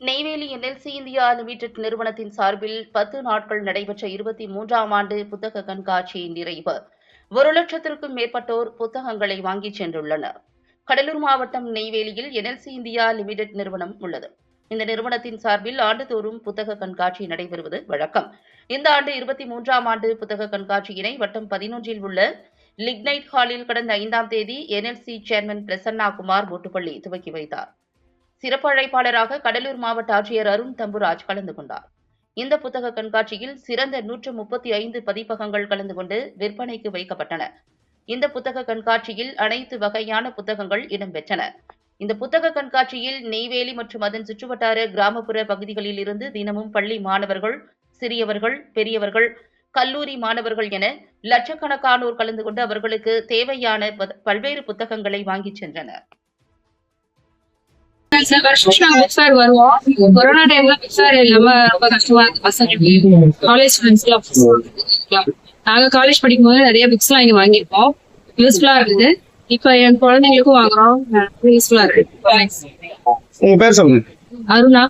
Neyveli NLC India limited நிறுவனத்தின் சார்பில் பத்து நாட்கள் நடைபெற்ற இருபத்தி மூன்றாம் ஆண்டு புத்தக கண்காட்சியின் நிறைவு. ஒரு லட்சத்திற்கும் மேற்பட்டோர் புத்தகங்களை வாங்கிச் சென்றுள்ளனர். கடலூர் மாவட்டம் நெய்வேலியில் என்எல்சி இந்தியா லிமிடெட் நிறுவனம் உள்ளது. இந்த நிறுவனத்தின் சார்பில் ஆண்டுதோறும் புத்தக கண்காட்சி நடைபெறுவது வழக்கம். இந்த ஆண்டு இருபத்தி மூன்றாம் ஆண்டு புத்தக கண்காட்சியினை வட்டம் பதினொன்றில் உள்ள லிக்னைட் ஹாலில் கடந்த ஐந்தாம் தேதி என்எல்சி சேர்மன் பிரசன்னா குமார் போட்டுப்பள்ளி துவக்கி வைத்தார். சிறப்பு அழைப்பாளராக கடலூர் மாவட்ட ஆட்சியர் அருண் தம்புராஜ் கலந்து கொண்டார். இந்த புத்தக கண்காட்சியில் சிறந்த நூற்று முப்பத்தி ஐந்து பதிப்பகங்கள் கலந்து கொண்டு விற்பனைக்கு வைக்கப்பட்டன. இந்த புத்தக கண்காட்சியில் அனைத்து வகையான புத்தகங்கள் இடம்பெற்றன. இந்த புத்தக கண்காட்சியில் நெய்வேலி மற்றும் அதன் சுற்றுவட்டார கிராமப்புற பகுதிகளில் இருந்து தினமும் பள்ளி மாணவர்கள் சிறியவர்கள் பெரியவர்கள் கல்லூரி மாணவர்கள் என லட்சக்கணக்கானோர் கலந்து கொண்டு அவர்களுக்கு தேவையான பல்வேறு புத்தகங்களை வாங்கிச் சென்றனர். சில வருஷம் நாங்க புக் ஃபேர் வருவோம். கொரோனா டைம்ல புக் ஃபேர் இல்லாம ரொம்ப கஷ்டமா இருக்கு பசங்களுக்கு காலேஜ் ஸ்டூடெண்ட்ஸ் எல்லாம் நாங்க காலேஜ் படிக்கும் போது நிறைய புக்ஸ் எல்லாம் இங்க வாங்கியிருப்போம் யூஸ்ஃபுல்லா இருக்குது இப்ப என் குழந்தைங்களுக்கும் வாங்குறோம். யூஸ்ஃபுல்லா இருக்கு. உங்க பேர் சொல்லுங்க. அருணா.